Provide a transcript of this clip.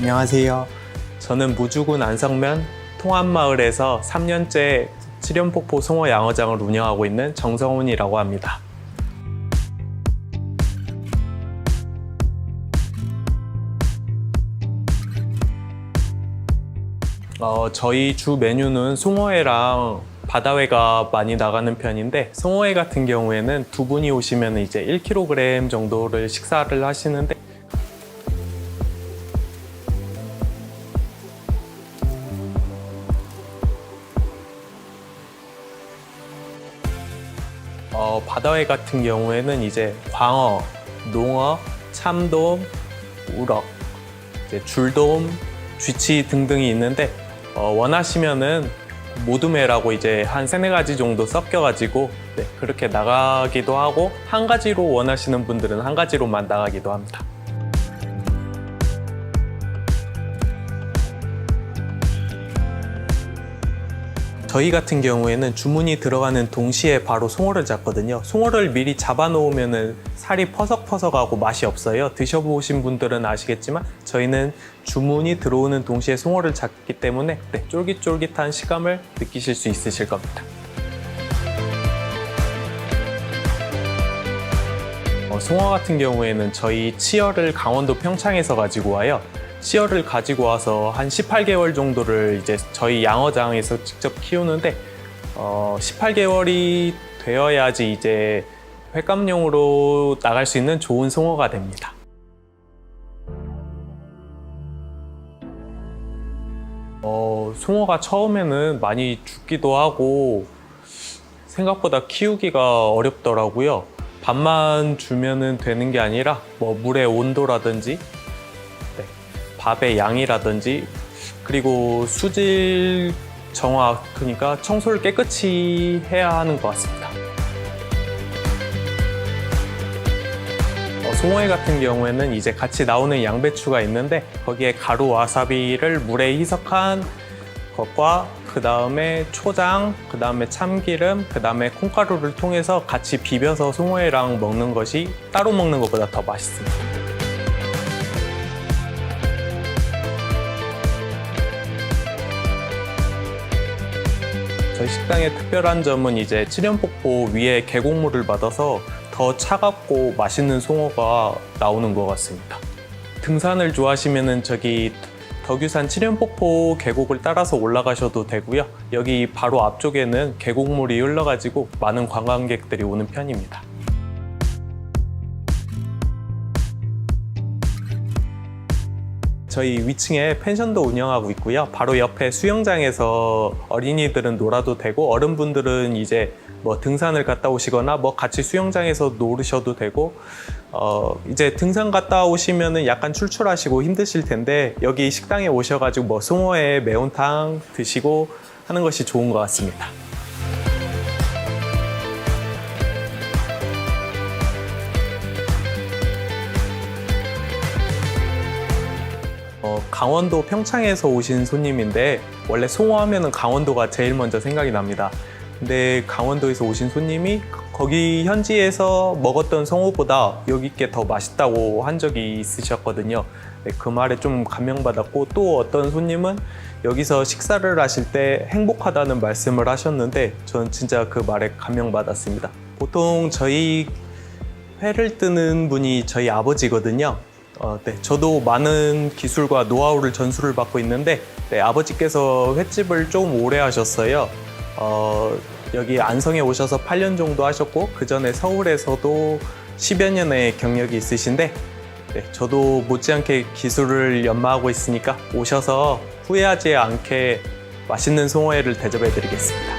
안녕하세요. 저는 무주군 안성면 통합마을에서 3년째 칠연폭포 송어 양어장을 운영하고 있는 정성훈이라고 합니다. 어, 저희 주 메뉴는 송어회랑 바다회가 많이 나가는 편인데 송어회 같은 경우에는 두 분이 오시면 이제 1kg 정도를 식사를 하시는데 어, 바다회 같은 경우에는 이제 광어, 농어, 참돔, 우럭, 이제 줄돔, 쥐치 등등이 있는데 어, 원하시면은 모둠회라고 이제 한 세네 가지 정도 섞여가지고 네, 그렇게 나가기도 하고 한 가지로 원하시는 분들은 한 가지로만 나가기도 합니다. 저희 같은 경우에는 주문이 들어가는 동시에 바로 송어를 잡거든요. 송어를 미리 잡아 놓으면 살이 퍼석퍼석하고 맛이 없어요. 드셔보신 분들은 아시겠지만 저희는 주문이 들어오는 동시에 송어를 잡기 때문에 네, 쫄깃쫄깃한 식감을 느끼실 수 있으실 겁니다. 어, 송어 같은 경우에는 저희 치어를 강원도 평창에서 가지고 와요. 치어를 가지고 와서 한 18개월 정도를 이제 저희 양어장에서 직접 키우는데 어, 18개월이 되어야지 이제 횟감용으로 나갈 수 있는 좋은 송어가 됩니다. 어, 송어가 처음에는 많이 죽기도 하고 생각보다 키우기가 어렵더라고요. 밥만 주면은 되는 게 아니라 뭐 물의 온도라든지 네, 밥의 양이라든지 그리고 수질 정화 그러니까 청소를 깨끗이 해야 하는 것 같습니다. 어, 송어회 같은 경우에는 이제 같이 나오는 양배추가 있는데 거기에 가루 와사비를 물에 희석한 것과 그 다음에 초장, 그 다음에 참기름, 그 다음에 콩가루를 통해서 같이 비벼서 송어회랑 먹는 것이 따로 먹는 것보다 더 맛있습니다. 식당의 특별한 점은 이제 칠연폭포 위에 계곡물을 받아서 더 차갑고 맛있는 송어가 나오는 것 같습니다. 등산을 좋아하시면은 저기 덕유산 칠연폭포 계곡을 따라서 올라가셔도 되고요. 여기 바로 앞쪽에는 계곡물이 흘러가지고 많은 관광객들이 오는 편입니다. 저희 위층에 펜션도 운영하고 있고요. 바로 옆에 수영장에서 어린이들은 놀아도 되고 어른분들은 이제 뭐 등산을 갔다 오시거나 뭐 같이 수영장에서 놀으셔도 되고 어 이제 등산 갔다 오시면은 약간 출출하시고 힘드실 텐데 여기 식당에 오셔가지고 뭐 송어회 매운탕 드시고 하는 것이 좋은 것 같습니다. 강원도 평창에서 오신 손님인데 원래 송어 하면은 강원도가 제일 먼저 생각이 납니다. 근데 강원도에서 오신 손님이 거기 현지에서 먹었던 송어보다 여기 게 더 맛있다고 한 적이 있으셨거든요. 네, 그 말에 좀 감명받았고 또 어떤 손님은 여기서 식사를 하실 때 행복하다는 말씀을 하셨는데 저는 진짜 그 말에 감명받았습니다. 보통 저희 회를 뜨는 분이 저희 아버지거든요. 어, 네, 저도 많은 기술과 노하우를 전수를 받고 있는데 네, 아버지께서 횟집을 좀 오래 하셨어요. 어, 여기 안성에 오셔서 8년 정도 하셨고 그 전에 서울에서도 10여 년의 경력이 있으신데 네, 저도 못지않게 기술을 연마하고 있으니까 오셔서 후회하지 않게 맛있는 송어회를 대접해 드리겠습니다.